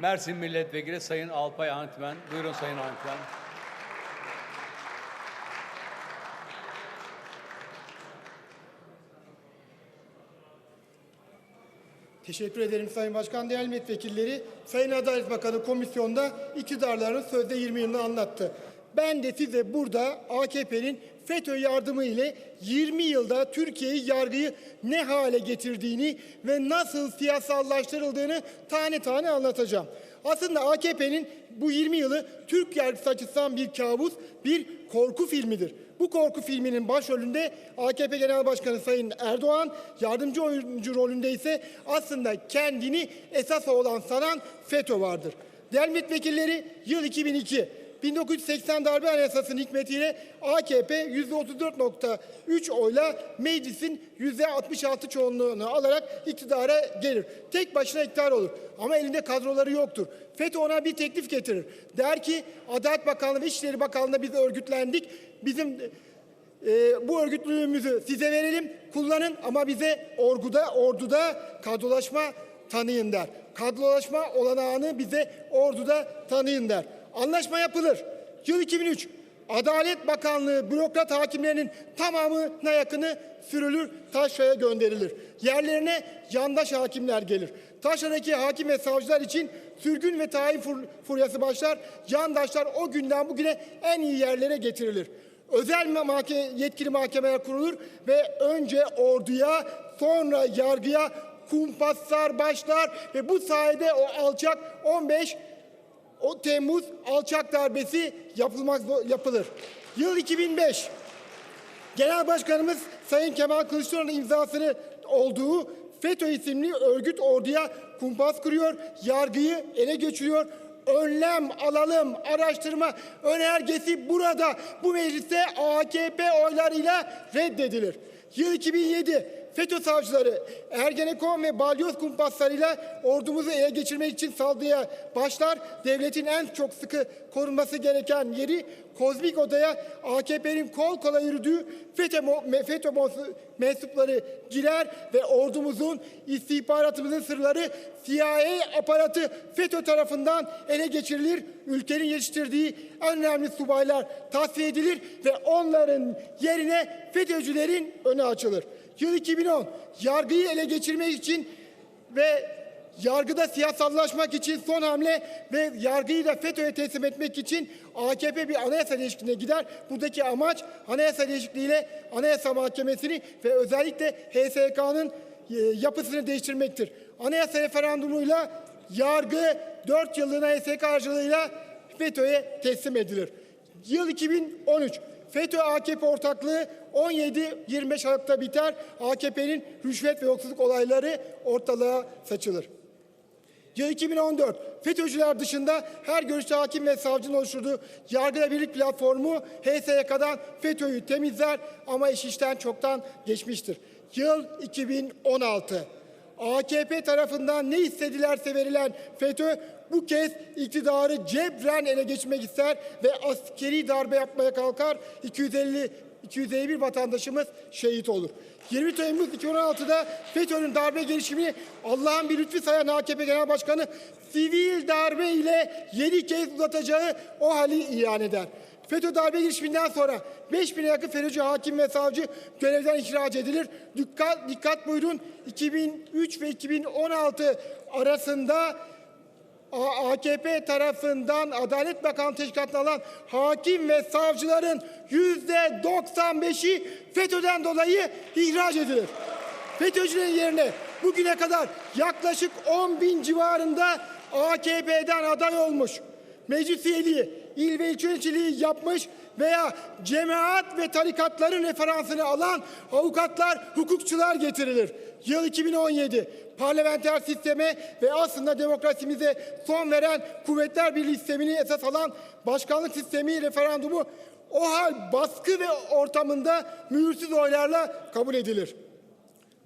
Mersin Milletvekili Sayın Alpay Antmen. Buyurun Sayın Antmen. Teşekkür ederim Sayın Başkan, değerli milletvekilleri. Sayın Adalet Bakanı komisyonda iktidarların sözde 20 yılını anlattı. Ben de size burada AKP'nin FETÖ yardımı ile 20 yılda Türkiye'yi yargıyı ne hale getirdiğini ve nasıl siyasallaştırıldığını tane tane anlatacağım. Aslında AKP'nin bu 20 yılı Türk yargısı açısından bir kabus, bir korku filmidir. Bu korku filminin başrolünde AKP Genel Başkanı Sayın Erdoğan, yardımcı oyuncu rolünde ise aslında kendini esas olan sanan FETÖ vardır. Değerli milletvekilleri yıl 2002. 1980 darbe anayasasının hikmetiyle AKP %34.3 oyla meclisin %66 çoğunluğunu alarak iktidara gelir. Tek başına iktidar olur ama elinde kadroları yoktur. FETÖ ona bir teklif getirir. Der ki Adalet Bakanlığı ve İçişleri Bakanlığı'nda biz örgütlendik. Bizim e, bu örgütlülüğümüzü size verelim, kullanın ama bize orduda, orduda kadrolaşma tanıyın der. Kadrolaşma olanağını bize orduda tanıyın der. Anlaşma yapılır. Yıl 2003. Adalet Bakanlığı bürokrat hakimlerinin tamamına yakını sürülür, Taşra'ya gönderilir. Yerlerine yandaş hakimler gelir. Taşra'daki hakim ve savcılar için sürgün ve tayin fur- furyası başlar. Yandaşlar o günden bugüne en iyi yerlere getirilir. Özel mahke- yetkili mahkemeler kurulur ve önce orduya sonra yargıya kumpaslar başlar ve bu sayede o alçak 15 o Temmuz alçak darbesi yapılmak yapılır. Yıl 2005. Genel Başkanımız Sayın Kemal Kılıçdaroğlu'nun imzasını olduğu FETÖ isimli örgüt orduya kumpas kuruyor, yargıyı ele geçiriyor. Önlem alalım, araştırma önergesi burada bu mecliste AKP oylarıyla reddedilir. Yıl 2007 FETÖ savcıları Ergenekon ve Balyoz kumpaslarıyla ordumuzu ele geçirmek için saldırıya başlar. Devletin en çok sıkı korunması gereken yeri Kozmik Oda'ya AKP'nin kol kola yürüdüğü FETÖ, FETÖ mensupları girer ve ordumuzun istihbaratımızın sırları CIA aparatı FETÖ tarafından ele geçirilir. Ülkenin yetiştirdiği en önemli subaylar tasfiye edilir ve onların yerine FETÖ'cülerin önü açılır. Yıl 2010 yargıyı ele geçirmek için ve yargıda siyasallaşmak için son hamle ve yargıyı da FETÖ'ye teslim etmek için AKP bir anayasa değişikliğine gider. Buradaki amaç anayasa değişikliğiyle anayasa mahkemesini ve özellikle HSK'nın e, yapısını değiştirmektir. Anayasa referandumuyla yargı 4 yıllığına HSK aracılığıyla FETÖ'ye teslim edilir. Yıl 2013. FETÖ AKP ortaklığı 17-25 Aralık'ta biter. AKP'nin rüşvet ve yoksulluk olayları ortalığa saçılır. Yıl 2014. FETÖ'cüler dışında her görüşte hakim ve savcının oluşturduğu Yargıda Birlik Platformu HSYK'dan FETÖ'yü temizler ama iş işten çoktan geçmiştir. Yıl 2016. AKP tarafından ne istedilerse verilen FETÖ bu kez iktidarı cebren ele geçirmek ister ve askeri darbe yapmaya kalkar. 250 251 vatandaşımız şehit olur. 20 Temmuz 2016'da FETÖ'nün darbe girişimini Allah'ın bir lütfu sayan AKP Genel Başkanı sivil darbe ile 7 kez uzatacağı o hali ilan eder. FETÖ darbe girişiminden sonra 5000'e yakın FETÖ'cü hakim ve savcı görevden ihraç edilir. Dikkat, dikkat buyurun 2003 ve 2016 arasında AKP tarafından Adalet Bakanı teşkilatına alan hakim ve savcıların yüzde 95'i FETÖ'den dolayı ihraç edilir. FETÖ'cülerin yerine bugüne kadar yaklaşık 10 bin civarında AKP'den aday olmuş, meclis üyeliği, il ve ilçe yöneticiliği yapmış veya cemaat ve tarikatların referansını alan avukatlar, hukukçular getirilir. Yıl 2017 parlamenter sisteme ve aslında demokrasimize son veren Kuvvetler Birliği sistemini esas alan başkanlık sistemi referandumu o hal baskı ve ortamında mühürsüz oylarla kabul edilir.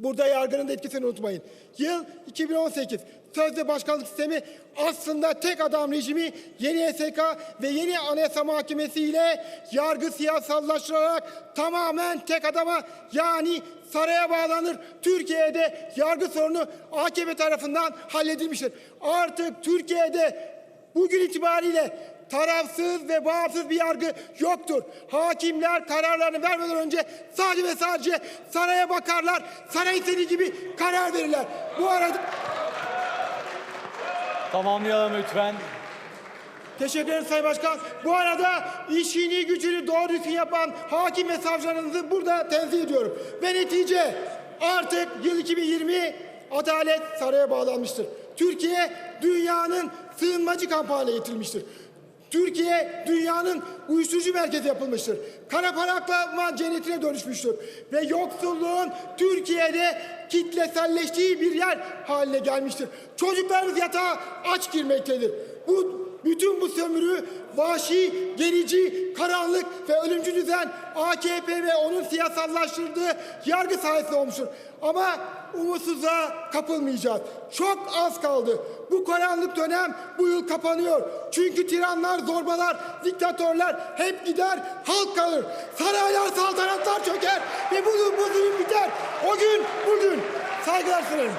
Burada yargının da etkisini unutmayın. Yıl 2018. sözde başkanlık sistemi aslında tek adam rejimi yeni YSK ve yeni Anayasa Mahkemesi ile yargı siyasallaştırarak tamamen tek adama yani saraya bağlanır. Türkiye'de yargı sorunu AKP tarafından halledilmiştir. Artık Türkiye'de bugün itibariyle tarafsız ve bağımsız bir yargı yoktur. Hakimler kararlarını vermeden önce sadece ve sadece saraya bakarlar. Saray istediği gibi karar verirler. Bu arada Tamamlayalım lütfen. Teşekkür ederim Sayın Başkan. Bu arada işini gücünü doğru düzgün yapan hakim ve savcılarınızı burada tenzih ediyorum. Ve netice artık yıl 2020 adalet saraya bağlanmıştır. Türkiye dünyanın sığınmacı kampı haline getirilmiştir. Türkiye dünyanın uyuşturucu merkezi yapılmıştır. Kara para aklama cennetine dönüşmüştür. Ve yoksulluğun Türkiye'de kitleselleştiği bir yer haline gelmiştir. Çocuklarımız yatağa aç girmektedir. Bu bütün bu sömürü vahşi, gerici, karanlık ve ölümcül düzen AKP ve onun siyasallaştırdığı yargı sayesinde olmuştur. Ama umutsuzluğa kapılmayacağız. Çok az kaldı. Bu karanlık dönem bu yıl kapanıyor. Çünkü tiranlar, zorbalar, diktatörler hep gider, halk kalır. Saraylar, saltanatlar çöker ve bu, bu zulüm biter. O gün bugün. Saygılar sunarım.